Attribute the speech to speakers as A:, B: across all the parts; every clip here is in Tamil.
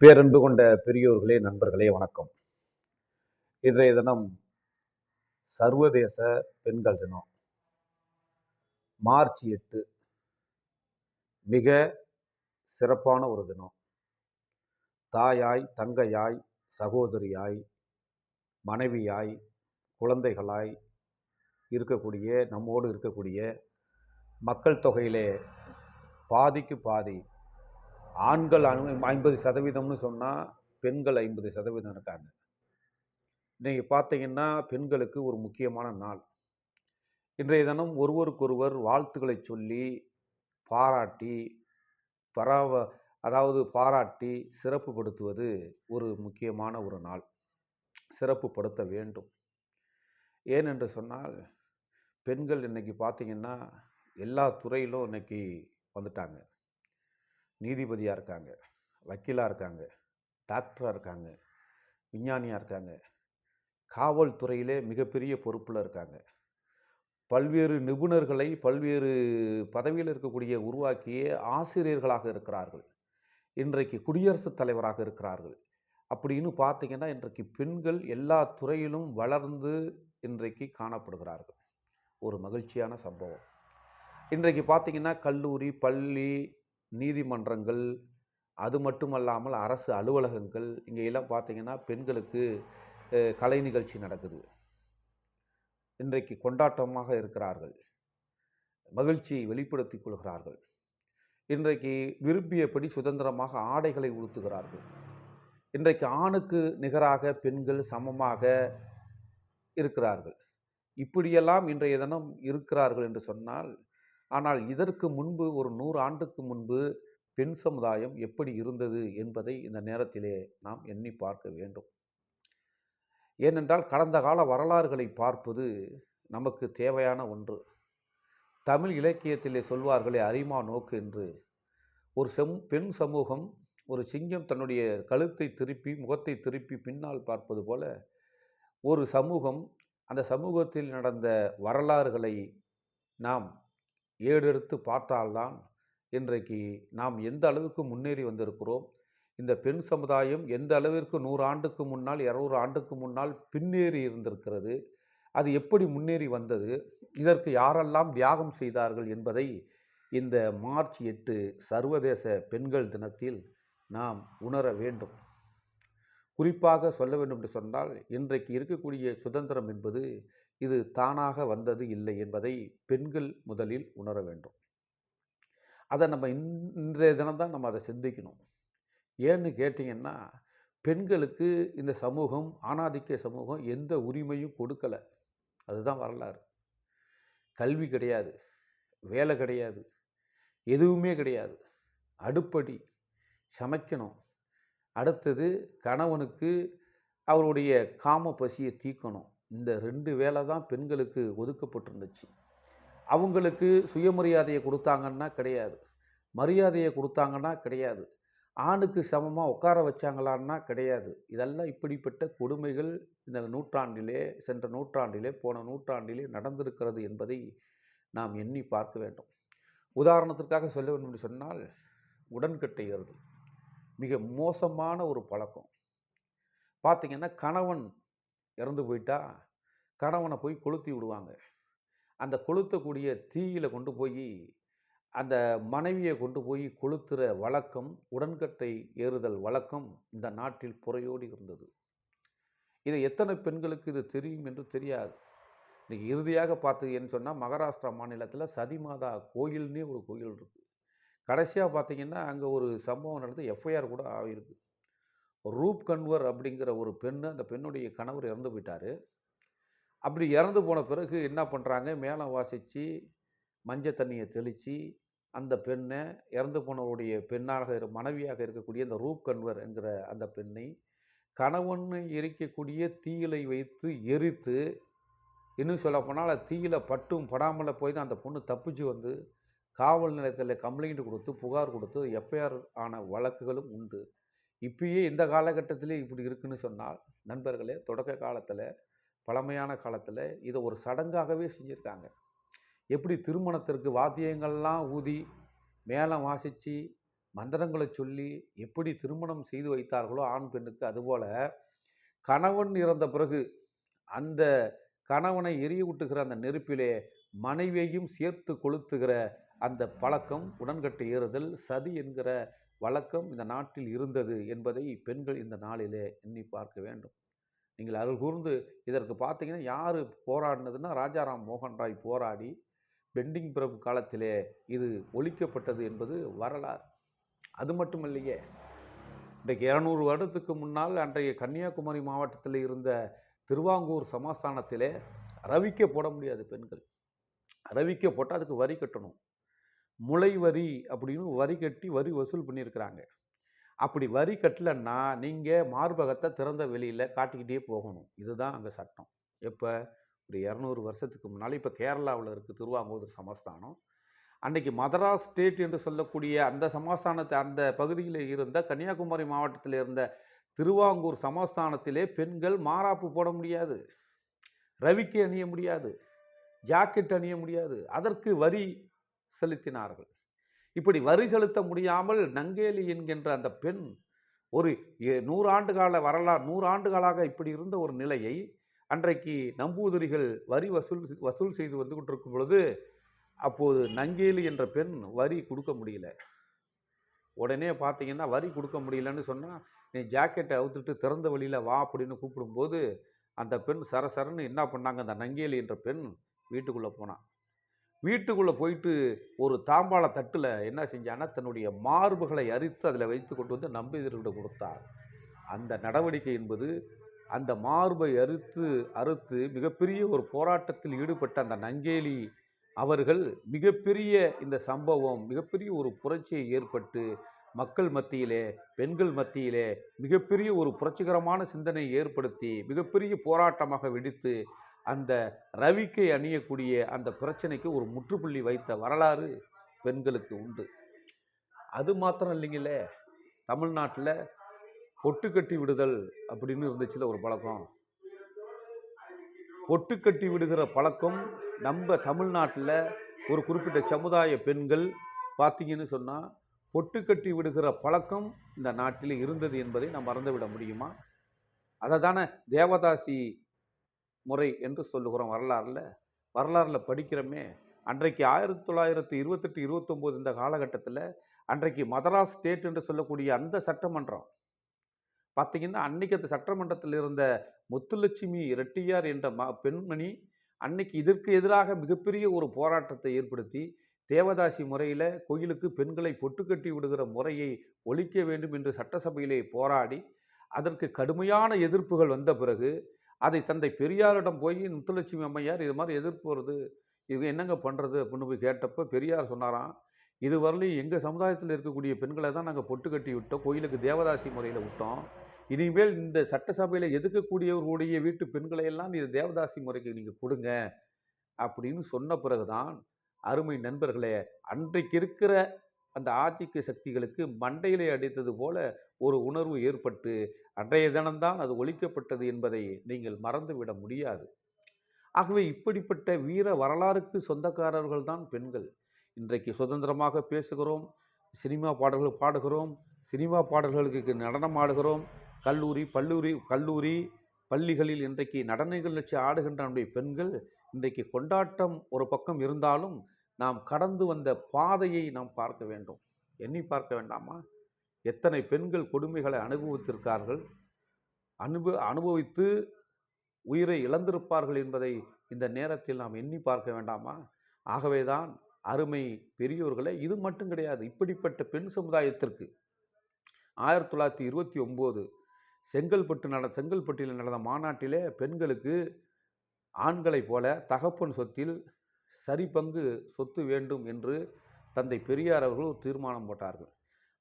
A: பேரன்பு கொண்ட பெரியோர்களே நண்பர்களே வணக்கம். இன்றைய தினம் சர்வதேச பெண்கள் தினம். மார்ச் எட்டு மிக சிறப்பான ஒரு தினம். தாயாய் தங்கையாய் சகோதரியாய் மனைவியாய் குழந்தைகளாய் இருக்கக்கூடிய நம்மோடு இருக்கக்கூடிய மக்கள் தொகையிலே பாதிக்கு பாதி ஆண்கள் ஐ- ஐம்பது சதவீதம்னு சொன்னால் பெண்கள் ஐம்பது சதவீதம் இருக்காங்க. நீங்கள் பார்த்தீங்கன்னா பெண்களுக்கு ஒரு முக்கியமான நாள். இன்றைய தினம் ஒருவருக்கொருவர் வாழ்த்துக்களை சொல்லி பாராட்டி பராவ அதாவது பாராட்டி சிறப்புப்படுத்துவது ஒரு முக்கியமான ஒரு நாள். சிறப்புப்படுத்த வேண்டும். ஏனென்று சொன்னால் பெண்கள் இன்றைக்கி பார்த்திங்கன்னா எல்லா துறையிலும் இன்னைக்கு வந்துட்டாங்க. நீதிபதியாக இருக்காங்க வக்கீலாக இருக்காங்க டாக்டராக இருக்காங்க விஞ்ஞானியாக இருக்காங்க. காவல்துறையிலே மிகப்பெரிய பொறுப்பில் இருக்காங்க. பல்வேறு நிபுணர்களை பல்வேறு பதவியில் இருக்கக்கூடிய உருவாக்கிய ஆசிரியர்களாக இருக்கிறார்கள். இன்றைக்கு குடியரசுத் தலைவராக இருக்கிறார்கள். அப்படின்னு பார்த்தீங்கன்னா இன்றைக்கு பெண்கள் எல்லா துறையிலும் வளர்ந்து இன்றைக்கு காணப்படுகிறார்கள். ஒரு மகிழ்ச்சியான சம்பவம். இன்றைக்கு பார்த்தீங்கன்னா கல்லூரி பள்ளி நீதிமன்றங்கள் அது மட்டுமல்லாமல் அரசு அலுவலகங்கள் இங்கே எல்லாம் பார்த்திங்கன்னா பெண்களுக்கு கலை நிகழ்ச்சி நடக்குது. இன்றைக்கு கொண்டாட்டமாக இருக்கிறார்கள். மகிழ்ச்சியை வெளிப்படுத்திக் கொள்கிறார்கள். இன்றைக்கு விரும்பியபடி சுதந்திரமாக ஆடைகளை உடுத்துகிறார்கள். இன்றைக்கு ஆணுக்கு நிகராக பெண்கள் சமமாக இருக்கிறார்கள். இப்படியெல்லாம் இன்றைய தினம் இருக்கிறார்கள் என்று சொன்னால் ஆனால் இதற்கு முன்பு ஒரு நூறு ஆண்டுக்கு முன்பு பெண் சமுதாயம் எப்படி இருந்தது என்பதை இந்த நேரத்திலே நாம் எண்ணி பார்க்க வேண்டும். ஏனென்றால் கடந்த கால வரலாறுகளை பார்ப்பது நமக்கு தேவையான ஒன்று. தமிழ் இலக்கியத்திலே சொல்வார்களே அரிமா நோக்கு என்று. ஒரு செம் பெண் சமூகம் ஒரு சிங்கம் தன்னுடைய கழுத்தை திருப்பி முகத்தை திருப்பி பின்னால் பார்ப்பது போல ஒரு சமூகம் அந்த சமூகத்தில் நடந்த வரலாறுகளை நாம் ஏடெடுத்து பார்த்தால்தான் இன்றைக்கு நாம் எந்த அளவுக்கு முன்னேறி வந்திருக்கிறோம். இந்த பெண் சமுதாயம் எந்த அளவிற்கு நூறு ஆண்டுக்கு முன்னால் இரநூறு ஆண்டுக்கு முன்னால் பின்னேறி இருந்திருக்கிறது அது எப்படி முன்னேறி வந்தது இதற்கு யாரெல்லாம் தியாகம் செய்தார்கள் என்பதை இந்த மார்ச் எட்டு சர்வதேச பெண்கள் தினத்தில் நாம் உணர வேண்டும். குறிப்பாக சொல்ல வேண்டும் என்று சொன்னால் இன்றைக்கு இருக்கக்கூடிய சுதந்திரம் என்பது இது தானாக வந்தது இல்லை என்பதை பெண்கள் முதலில் உணர வேண்டும். அதை நம்ம இன்றைய தினம்தான் நம்ம அதை சிந்திக்கணும். ஏன்னு கேட்டிங்கன்னா பெண்களுக்கு இந்த சமூகம் ஆணாதிக்க சமூகம் எந்த உரிமையும் கொடுக்கல. அதுதான் வரலாறு. கல்வி கிடையாது வேலை கிடையாது எதுவுமே கிடையாது. அடுப்படி சமைக்கணும். அடுத்தது கணவனுக்கு அவருடைய காம பசியை தீர்க்கணும். இந்த ரெண்டு வேலை தான் பெண்களுக்கு ஒதுக்கப்பட்டிருந்துச்சு. அவங்களுக்கு சுயமரியாதையை கொடுத்தாங்கன்னா கிடையாது. மரியாதையை கொடுத்தாங்கன்னா கிடையாது. ஆணுக்கு சமமாக உட்கார வச்சாங்களான்னா கிடையாது. இதெல்லாம் இப்படிப்பட்ட கொடுமைகள் இந்த நூற்றாண்டிலே சென்ற நூற்றாண்டிலே போன நூற்றாண்டிலே நடந்திருக்கிறது என்பதை நாம் எண்ணி பார்க்க வேண்டும். உதாரணத்திற்காக சொல்ல வேண்டும் என்று சொன்னால் உடன்கட்டைகிறது மிக மோசமான ஒரு பழக்கம். பார்த்திங்கன்னா கணவன் இறந்து போயிட்டா கணவனை போய் கொளுத்தி விடுவாங்க. அந்த கொளுத்தக்கூடிய தீயில கொண்டு போய் அந்த மனைவியை கொண்டு போய் கொளுத்துற வழக்கம் உடன்கட்டை ஏறுதல் வழக்கம் இந்த நாட்டில் புறையோடி இருந்தது. இது எத்தனை பெண்களுக்கு இது தெரியும் என்று தெரியாது. இன்றைக்கி இறுதியாக பார்த்தீங்கன்னு சொன்னால் மகாராஷ்டிரா மாநிலத்தில் சதிமாதா கோயில்னே ஒரு கோயில் இருக்குது கடைசியாக பார்த்தீங்கன்னா அங்கே ஒரு சம்பவம் நடந்து எஃப்ஐஆர் கூட ஆகிருக்கு ரூப் கன்வர் அப்படிங்கிற ஒரு பெண்ணு அந்த பெண்ணுடைய கணவர் இறந்து போயிட்டார். அப்படி இறந்து போன பிறகு என்ன பண்ணுறாங்க மேளம் வாசித்து மஞ்சள் தண்ணியை தெளித்து அந்த பெண்ணை இறந்து போனவருடைய பெண்ணாக மனைவியாக இருக்கக்கூடிய அந்த ரூப் கன்வர் என்கிற அந்த பெண்ணை கணவன் எரிக்கக்கூடிய தீயிலை வைத்து எரித்து இன்னும் சொல்லப்போனால் தீயில பட்டும் படாமல் போய் தான் அந்த பொண்ணு தப்பிச்சு வந்து காவல் நிலையத்தில் கம்ப்ளைண்ட் கொடுத்து புகார் கொடுத்து எஃப்ஐஆர் ஆன வழக்குகளும் உண்டு. இப்பயே இந்த காலகட்டத்திலே இப்படி இருக்குன்னு சொன்னால் நண்பர்களே தொடக்க காலத்தில் பழமையான காலத்தில் இதை ஒரு சடங்காகவே செஞ்சுருக்காங்க. எப்படி திருமணத்திற்கு வாத்தியங்கள்லாம் ஊதி மேளம் வாசித்து மந்திரங்களை சொல்லி எப்படி திருமணம் செய்து வைத்தார்களோ ஆண் பெண்ணுக்கு அதுபோல் கணவன் இறந்த பிறகு அந்த கணவனை எரிய விட்டுகிற அந்த நெருப்பிலே மனைவியையும் சேர்த்து கொளுத்துகிற அந்த பழக்கம் உடன்கட்டு ஏறுதல் சதி என்கிற வழக்கம் இந்த நாட்டில் இருந்தது என்பதை பெண்கள் இந்த நாளிலே எண்ணி பார்க்க வேண்டும். நீங்கள் அருள் கூர்ந்து இதற்கு பார்த்தீங்கன்னா யார் போராடினதுன்னா ராஜாராம் மோகன் ராய் போராடி பெண்டிங் பிரபு காலத்திலே இது ஒழிக்கப்பட்டது என்பது வரலாறு. அது மட்டும் இல்லையே இன்றைக்கு இரநூறு வருடத்துக்கு முன்னால் அன்றைய கன்னியாகுமரி மாவட்டத்தில் இருந்த திருவாங்கூர் சமஸ்தானத்திலே ரவிக்க போட முடியாது பெண்கள். ரவிக்க போட்டால் அதுக்கு வரி கட்டணும். முளை வரி அப்படின்னு வரி கட்டி வரி வசூல் பண்ணியிருக்கிறாங்க. அப்படி வரி கட்டலன்னா நீங்கள் மார்பகத்தை திறந்த வெளியில் காட்டிக்கிட்டே போகணும். இதுதான் அங்கே சட்டம். எப்போ? ஒரு இரநூறு வருஷத்துக்கு முன்னால். இப்போ கேரளாவில் இருக்குது திருவாங்கூர் சமஸ்தானம். அன்றைக்கி மதராஸ் ஸ்டேட் என்று சொல்லக்கூடிய அந்த சமஸ்தானத்தை அந்த பகுதியில் இருந்த கன்னியாகுமரி மாவட்டத்தில் இருந்த திருவாங்கூர் சமஸ்தானத்திலே பெண்கள் மாறாப்பு போட முடியாது. ரவிக்கு அணிய முடியாது. ஜாக்கெட் அணிய முடியாது. அதற்கு வரி செலுத்தினார்கள். இப்படி வரி செலுத்த முடியாமல் நங்கேலி என்கின்ற அந்த பெண் ஒரு நூறாண்டு கால வரலாறு நூறாண்டு காலாக இப்படி இருந்த ஒரு நிலையை அன்றைக்கு நம்பூதிரிகள் வரி வசூல் வசூல் செய்து வந்து கொண்டிருக்கும் பொழுது அப்போது நங்கேலி என்ற பெண் வரி கொடுக்க முடியல. உடனே பார்த்தீங்கன்னா வரி கொடுக்க முடியலன்னு சொன்னால் நீ ஜாக்கெட்டை அவுத்துட்டு திறந்த வழியில் வா அப்படின்னு கூப்பிடும்போது அந்த பெண் சரசரன்னு என்ன பண்ணாங்க அந்த நங்கேலி என்ற பெண் வீட்டுக்குள்ளே போனான் வீட்டுக்குள்ளே போயிட்டு ஒரு தாம்பாள தட்டில் என்ன செஞ்சான்னா தன்னுடைய மார்புகளை அரித்து அதில் வைத்து கொண்டு வந்து நம்பிதர்கிட்ட கொடுத்தார். அந்த நடவடிக்கை என்பது அந்த மார்பை அறுத்து அறுத்து மிகப்பெரிய ஒரு போராட்டத்தில் ஈடுபட்ட அந்த நங்கேலி அவர்கள் மிகப்பெரிய இந்த சம்பவம் மிகப்பெரிய ஒரு புரட்சியை ஏற்பட்டு மக்கள் மத்தியிலே பெண்கள் மத்தியிலே மிகப்பெரிய ஒரு புரட்சிகரமான சிந்தனை ஏற்படுத்தி மிகப்பெரிய போராட்டமாக வெடித்து அந்த ரவிக்கை அணியக்கூடிய அந்த பிரச்சனைக்கு ஒரு முற்றுப்புள்ளி வைத்த வரலாறு பெண்களுக்கு உண்டு. அது மாத்திரம் இல்லைங்களே தமிழ்நாட்டில் பொட்டு கட்டி விடுதல் அப்படின்னு இருந்துச்சுல ஒரு பழக்கம். பொட்டு கட்டி விடுகிற பழக்கம் நம்ம தமிழ்நாட்டில் ஒரு குறிப்பிட்ட சமுதாய பெண்கள் பார்த்தீங்கன்னு சொன்னால் பொட்டு கட்டி விடுகிற பழக்கம் இந்த நாட்டில் இருந்தது என்பதை நாம் மறந்துவிட முடியுமா? அதை தானே தேவதாசி முறை என்று சொல்லுகிறோம் வரலாறில். வரலாறில் படிக்கிறோமே அன்றைக்கு ஆயிரத்தி தொள்ளாயிரத்தி இருபத்தெட்டு இருபத்தொம்போது இந்த காலகட்டத்தில் அன்றைக்கு மதராஸ் ஸ்டேட் என்று சொல்லக்கூடிய அந்த சட்டமன்றம். பார்த்தீங்கன்னா அன்னைக்கு அந்த சட்டமன்றத்தில் இருந்த முத்துலட்சுமி ரெட்டியார் என்ற ம பெண்மணி அன்னைக்கு இதற்கு எதிராக மிகப்பெரிய ஒரு போராட்டத்தை ஏற்படுத்தி தேவதாசி முறையில் கோயிலுக்கு பெண்களை பொட்டுக்கட்டி விடுகிற முறையை ஒழிக்க வேண்டும் என்று சட்டசபையிலே போராடி அதற்கு கடுமையான எதிர்ப்புகள் வந்த பிறகு அதை தந்தை பெரியாரிடம் போய் முத்துலட்சுமி அம்மையார் இது மாதிரி எதிர்ப்பு வருது. இது என்னங்க பண்ணுறது அப்படின்னு போய் கேட்டப்போ பெரியார் சொன்னாராம் இது எங்கள் சமுதாயத்தில் இருக்கக்கூடிய பெண்களை தான் நாங்கள் பொட்டு கட்டி விட்டோம். கோயிலுக்கு தேவதாசி முறையில் விட்டோம். இனிமேல் இந்த சட்டசபையில் எதுக்கக்கூடியவர்களுடைய வீட்டு பெண்களை எல்லாம் நீ தேவதாசி முறைக்கு நீங்கள் கொடுங்க. அப்படின்னு சொன்ன பிறகுதான் அருமை நண்பர்களே அன்றைக்கு இருக்கிற அந்த ஆதிக்க சக்திகளுக்கு மண்டையிலே அடித்தது போல ஒரு உணர்வு ஏற்பட்டு அன்றைய தினம்தான் அது ஒழிக்கப்பட்டது என்பதை நீங்கள் மறந்துவிட முடியாது. ஆகவே இப்படிப்பட்ட வீர வரலாறுக்கு சொந்தக்காரர்கள் தான் பெண்கள். இன்றைக்கு சுதந்திரமாக பேசுகிறோம் சினிமா பாடல்கள் பாடுகிறோம் சினிமா பாடல்களுக்கு நடனம் ஆடுகிறோம் கல்லூரி பல்லூரி கல்லூரி பள்ளிகளில் இன்றைக்கு நடன நிகழ்ச்சி ஆடுகின்ற நம்முடைய பெண்கள் இன்றைக்கு கொண்டாட்டம் ஒரு பக்கம் இருந்தாலும் நாம் கடந்து வந்த பாதையை நாம் பார்க்க வேண்டும். எண்ணி பார்க்க வேண்டாமா? எத்தனை பெண்கள் கொடுமைகளை அனுபவித்திருக்கார்கள்? அனுப அனுபவித்து உயிரை இழந்திருப்பார்கள் என்பதை இந்த நேரத்தில் நாம் எண்ணி பார்க்க வேண்டாமா? ஆகவேதான் அருமை பெரியோர்களே இது மட்டும் கிடையாது. இப்படிப்பட்ட பெண் சமுதாயத்திற்கு ஆயிரத்தி தொள்ளாயிரத்தி இருபத்தி ஒம்பது செங்கல்பட்டு நட செங்கல்பட்டில் நடந்த மாநாட்டிலே பெண்களுக்கு ஆண்களைப் போல தகப்பன் சொத்தில் சரி பங்கு சொத்து வேண்டும் என்று தந்தை பெரியார் அவர்கள் ஒரு தீர்மானம் போட்டார்கள்.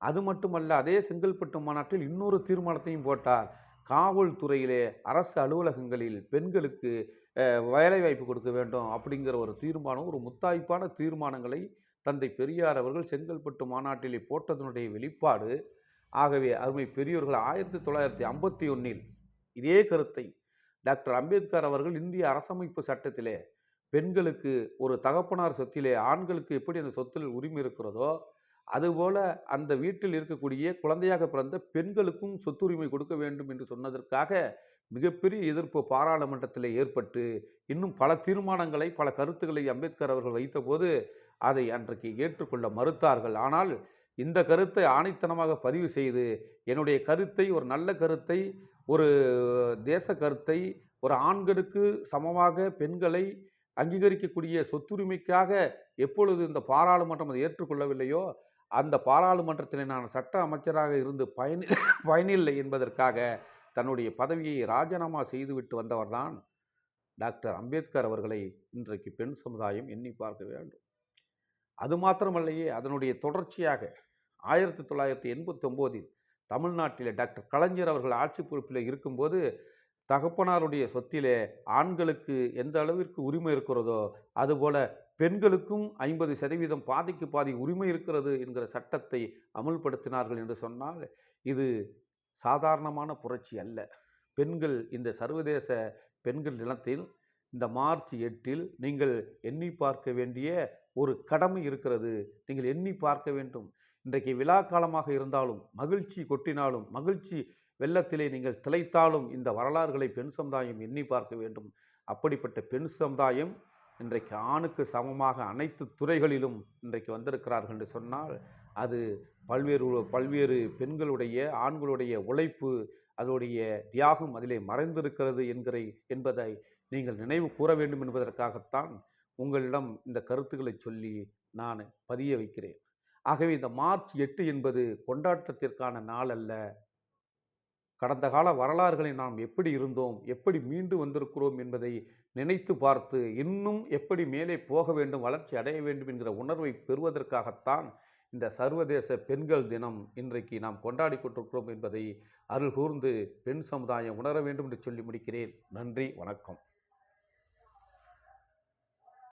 A: அது மட்டுமல்ல அதே செங்கல்பட்டு மாநாட்டில் இன்னொரு தீர்மானத்தையும் போட்டார். காவல்துறையிலே அரசு அலுவலகங்களில் பெண்களுக்கு வேலைவாய்ப்பு கொடுக்க வேண்டும் அப்படிங்கிற ஒரு தீர்மானம் ஒரு முத்தாய்ப்பான தீர்மானங்களை தந்தை பெரியார் அவர்கள் செங்கல்பட்டு மாநாட்டிலே போட்டதனுடைய வெளிப்பாடு. ஆகவே அருமை பெரியோர்கள் ஆயிரத்தி தொள்ளாயிரத்தி ஐம்பத்தி ஒன்றில் இதே கருத்தை டாக்டர் அம்பேத்கர் அவர்கள் இந்திய அரசமைப்பு சட்டத்திலே பெண்களுக்கு ஒரு தகப்பனார் சொத்திலே ஆண்களுக்கு எப்படி அந்த சொத்தில் உரிமை இருக்கிறதோ அதுபோல அந்த வீட்டில் இருக்கக்கூடிய குழந்தையாக பிறந்த பெண்களுக்கும் சொத்துரிமை கொடுக்க வேண்டும் என்று சொன்னதற்காக மிகப்பெரிய எதிர்ப்பு பாராளுமன்றத்தில் ஏற்பட்டு இன்னும் பல தீர்மானங்களை பல கருத்துக்களை அம்பேத்கர் அவர்கள் வைத்தபோது அதை அன்றைக்கு ஏற்றுக்கொள்ள மறுத்தார்கள். ஆனால் இந்த கருத்தை ஆணித்தனமாக பதிவு செய்து என்னுடைய கருத்தை ஒரு நல்ல கருத்தை ஒரு தேச கருத்தை ஒரு ஆண்களுக்கு சமமாக பெண்களை அங்கீகரிக்கக்கூடிய சொத்துரிமைக்காக எப்பொழுது இந்த பாராளுமன்றம் அதை ஏற்றுக்கொள்ளவில்லையோ அந்த பாராளுமன்றத்தில் நான் சட்ட அமைச்சராக இருந்து பயன் பயனில்லை என்பதற்காக தன்னுடைய பதவியை ராஜினாமா செய்துவிட்டு வந்தவர்தான் டாக்டர் அம்பேத்கர் அவர்களை இன்றைக்கு பெண் சமுதாயம் எண்ணி பார்க்க வேண்டும். அது மாத்திரமல்லையே அதனுடைய தொடர்ச்சியாக ஆயிரத்தி தொள்ளாயிரத்தி எண்பத்தி ஒம்போதில் தமிழ்நாட்டில் டாக்டர் கலைஞர் அவர்கள் ஆட்சி பொறுப்பில் இருக்கும்போது தகப்பனாருடைய சொத்திலே ஆண்களுக்கு எந்த அளவிற்கு உரிமை இருக்கிறதோ அதுபோல பெண்களுக்கும் ஐம்பது சதவீதம் பாதிக்கு பாதி உரிமை இருக்கிறது என்கிற சட்டத்தை அமுல்படுத்தினார்கள் என்று சொன்னால் இது சாதாரணமான புரட்சி அல்ல. பெண்கள் இந்த சர்வதேச பெண்கள் தினத்தில் இந்த மார்ச் எட்டில் நீங்கள் எண்ணி பார்க்க வேண்டிய ஒரு கடமை இருக்கிறது. நீங்கள் எண்ணி பார்க்க வேண்டும். இன்றைக்கு விழா காலமாக இருந்தாலும் மகிழ்ச்சி கொட்டினாலும் மகிழ்ச்சி வெள்ளத்திலே நீங்கள் திளைத்தாலும் இந்த வரலாறுகளை பெண் சமுதாயம் எண்ணி பார்க்க வேண்டும். அப்படிப்பட்ட பெண் சமுதாயம் இன்றைக்கு ஆணுக்கு சமமாக அனைத்து துறைகளிலும் இன்றைக்கு வந்திருக்கிறார்கள் என்று சொன்னால் அது பல்வேறு பல்வேறு பெண்களுடைய ஆண்களுடைய உழைப்பு அதனுடைய தியாகம் அதிலே மறைந்திருக்கிறது என்கிற என்பதை நீங்கள் நினைவு கூற வேண்டும் என்பதற்காகத்தான் உங்களிடம் இந்த கருத்துக்களை சொல்லி நான் பதிய வைக்கிறேன். ஆகவே இந்த மார்ச் எட்டு என்பது கொண்டாட்டத்திற்கான நாள் அல்ல. கடந்த கால வரலாறுகளை நாம் எப்படி இருந்தோம் எப்படி மீண்டு வந்திருக்கிறோம் என்பதை நினைத்து பார்த்து இன்னும் எப்படி மேலே போக வேண்டும் வளர்ச்சி அடைய வேண்டும் என்கிற உணர்வை பெறுவதற்காகத்தான் இந்த சர்வதேச பெண்கள் தினம் இன்றைக்கு நாம் கொண்டாடி கொண்டிருக்கிறோம் என்பதை அருள் கூர்ந்து பெண் சமுதாயம் உணர வேண்டும் என்று சொல்லி முடிக்கிறேன். நன்றி வணக்கம்.